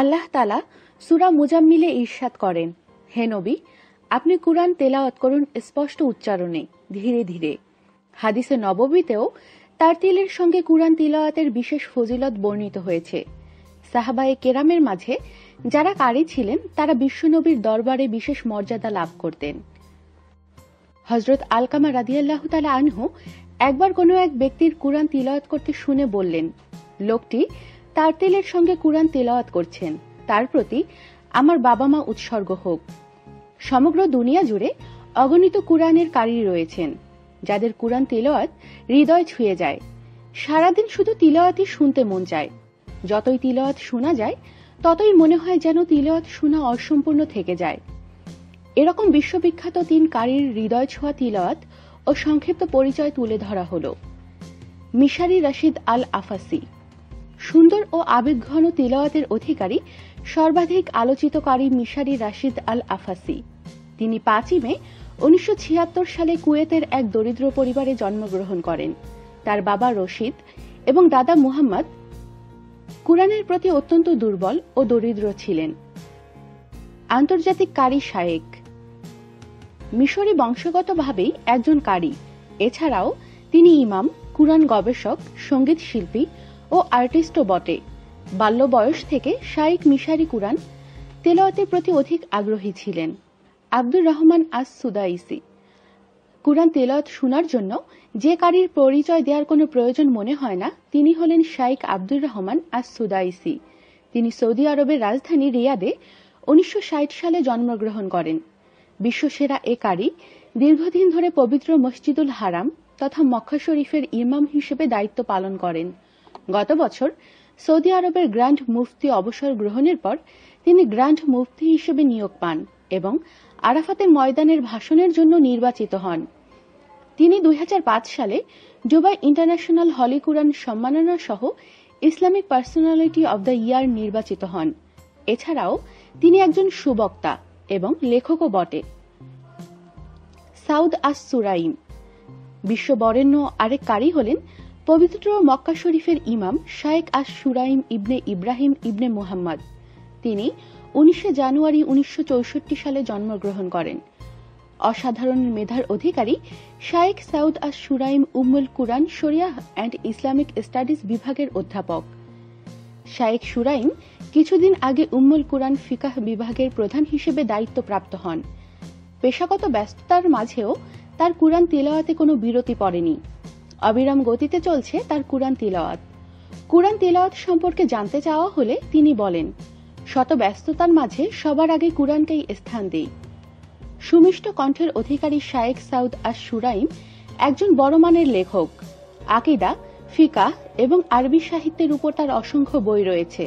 আল্লাহ তালা সুরা মুজাম্মিলে ঈর্ষাদ করেন। হে নবী, আপনি কুরআন তেলাওয়াত করুন স্পষ্ট উচ্চারণে, ধীরে ধীরে। হাদিসে নববীতেও তার তিলের সঙ্গে কুরআন তিলাওয়াতের বিশেষ ফজিলত বর্ণিত হয়েছে। সাহাবায়ে কেরামের মাঝে যারা কারি ছিলেন, তারা বিশ্বনবীর দরবারে বিশেষ মর্যাদা লাভ করতেন। হজরত আলকামা রাদিয়াল্লাহ তালা আনহু একবার কোনো এক ব্যক্তির কুরআন তিলাওয়াত করতে শুনে বললেন, লোকটি তার তেলের সঙ্গে কুরআন তেলাওয়াত করছেন। তার প্রতি আমার বাবা মা উৎসর্গ হোক। সমগ্র দুনিয়া জুড়ে অগণিত কুরআনের কারি রয়েছেন, যাদের কুরআন তিলাওয়াত হৃদয় ছুঁয়ে যায়। সারাদিন শুধু তিলাওয়াতই শুনতে মন চায়। যতই তিলাওয়াত শোনা যায়, ততই মনে হয় যেন তিলাওয়াত শোনা অসম্পূর্ণ থেকে যায়। এরকম বিশ্ববিখ্যাত তিন কারির হৃদয় ছোঁয়া তিলাওয়াত ও সংক্ষিপ্ত পরিচয় তুলে ধরা হল। মিশারি রশিদ আল আফাসি সুন্দর ও আবেগঘন তিলাওয়াতের অধিকারী সর্বাধিক আলোচিত কারি মিশারি রাশিদ আল আফাসি তিনি পাঁচই মে উনিশশো ছিয়াত্তর সালে কুয়েতের এক দরিদ্র পরিবারে জন্মগ্রহণ করেন। তার বাবা রশিদ এবং দাদা মুহাম্মদ কুরআনের প্রতি অত্যন্ত দুর্বল ও দরিদ্র ছিলেন। আন্তর্জাতিক কারি শায়েক। মিশরি বংশগতভাবেই একজন কারি। এছাড়াও তিনি ইমাম, কুরআন গবেষক সংগীত শিল্পী ও আর্টিস্টও বটে। বাল্য বয়স থেকে শাইক মিশারি কুরআন তেলাওয়াতের প্রতি অধিক আগ্রহী ছিলেন। আব্দুর রহমান আস সুদাইসি কুরআন তেলাওয়াত শোনার জন্য যে কারির পরিচয় দেওয়ার কোনো প্রয়োজন মনে হয় না, তিনি হলেন শাইক আব্দুর রহমান আস সুদাইসি তিনি সৌদি আরবের রাজধানী রিয়াদে উনিশশো ষাট সালে জন্মগ্রহণ করেন। বিশ্বসেরা এ কারি দীর্ঘদিন ধরে পবিত্র মসজিদুল হারাম তথা মক্কা শরীফের ইমাম হিসেবে দায়িত্ব পালন করেন। গত বছর সৌদি আরবের গ্র্যান্ড মুফতি অবসর গ্রহণের পর তিনি গ্র্যান্ড মুফতি হিসেবে নিয়োগ পান এবং আরাফাতের ময়দানের ভাষণের জন্য নির্বাচিত হন। তিনি দুই হাজার পাঁচ সালে দুবাই ইন্টারন্যাশনাল হলি কুরআন সম্মাননা সহ Islamic personality of the year নির্বাচিত হন। এছাড়াও তিনি একজন সুবক্তা এবং লেখকও বটে। সাউদ আস সুরাইম বিশ্ব বরেণ্য আরেক কারি হলেন পবিত্র মক্কা শরীফের ইমাম শায়েক আস সুরাইম ইবনে ইব্রাহিম ইবনে মুহাম্মদ। তিনি উনিশে জানুয়ারি উনিশশো চৌষট্টি সালে জন্মগ্রহণ করেন। অসাধারণ মেধার অধিকারী শায়েক সাউদ আস সুরাইম উম্মুল কুরআন শরিয়া অ্যান্ড ইসলামিক স্টাডিজ বিভাগের অধ্যাপক। শায়েক সুরাইম কিছুদিন আগে উম্মুল কুরআন ফিকাহ বিভাগের প্রধান হিসেবে দায়িত্বপ্রাপ্ত হন। পেশাগত ব্যস্ততার মাঝেও তার কুরআন তেলাওয়াতে কোনো বিরতি পড়েনি। অবিরাম গতিতে চলছে তার কুরআন তিলাওয়াত। কুরআন তিলাওয়াত সম্পর্কে জানতে চাওয়া হলে তিনি বলেন, শত ব্যস্ততার মাঝে সবার আগে কুরআনকেই স্থান দেই। সুমিষ্ট কণ্ঠের অধিকারী শায়েক সাউদ আর সুরাইম একজন বড় মানের লেখক। আকিদা ফিকা এবং আরবি সাহিত্যের উপর তার অসংখ্য বই রয়েছে।